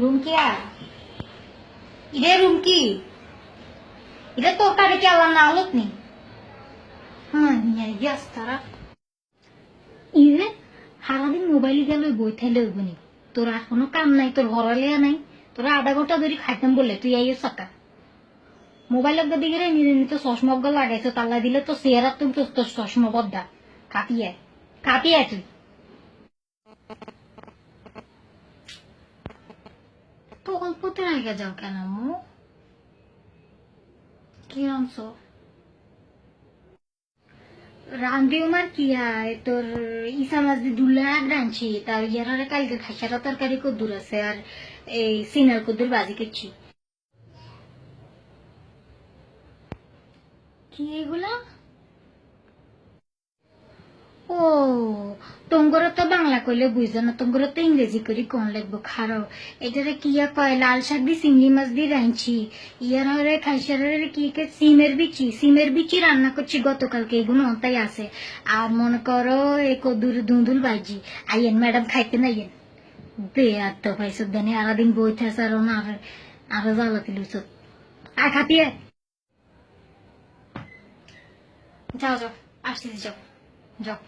Room কি আর ইরে room কি এটা তরকারি কি আল্লাহ না নি ইরে, সারাদিন মোবাইল গেল বই থাইলে হইব নি। তোর কোনো কাম নাই, তোর হরালিয়া নাই। তোরা আধা ঘণ্টা ধরে খাইতাম বললে তুই আইয়ে সকা মোবাইল অগ্গা দিকে নিজে নিজে চশমা লাগাইছো তাল্লা দিলে তো চেহারা তুমি তোর চশমা বদ্দা কাটিয়ে কাটিয়ে তুই। তো অল্পতে রেখে যাও কেন কি রাঁধছ রাঁধিও মার কি তোর ইসা মাছ দিয়ে দুলা এক রাঁধছি, তার ইয়ারে কালকে খাইসারা তরকারি কদ্দুর আছে, আর এই সিনার কদ্দুর বাজি করছি। কি এগুলা? তোমগর তো বাংলা কইলে বুঝো না তোমগর তো ইংরেজি করি কোন লাগবো খারো? এটারে কিয়া কয়, লাল শাক দি চিংড়ি মাছ দি রাঁধছি। ইয়ার খাইসারে কি কে, সিমের বিচি সিমের বিচি রান্না করছি গতকালকে এগুলো অন্তাই আছে। আর মনে করো এ কদুর দুন্দুল বাজি আইয়েন ম্যাডাম খাইতে না আইয়েন। বে আর তো ভাই সুদানি আরাদিন বই থাস আর আর, আরও জ্বালা দিলুস আর খাতিয়ে যাও যাও, আসতেছি, যাও যাও।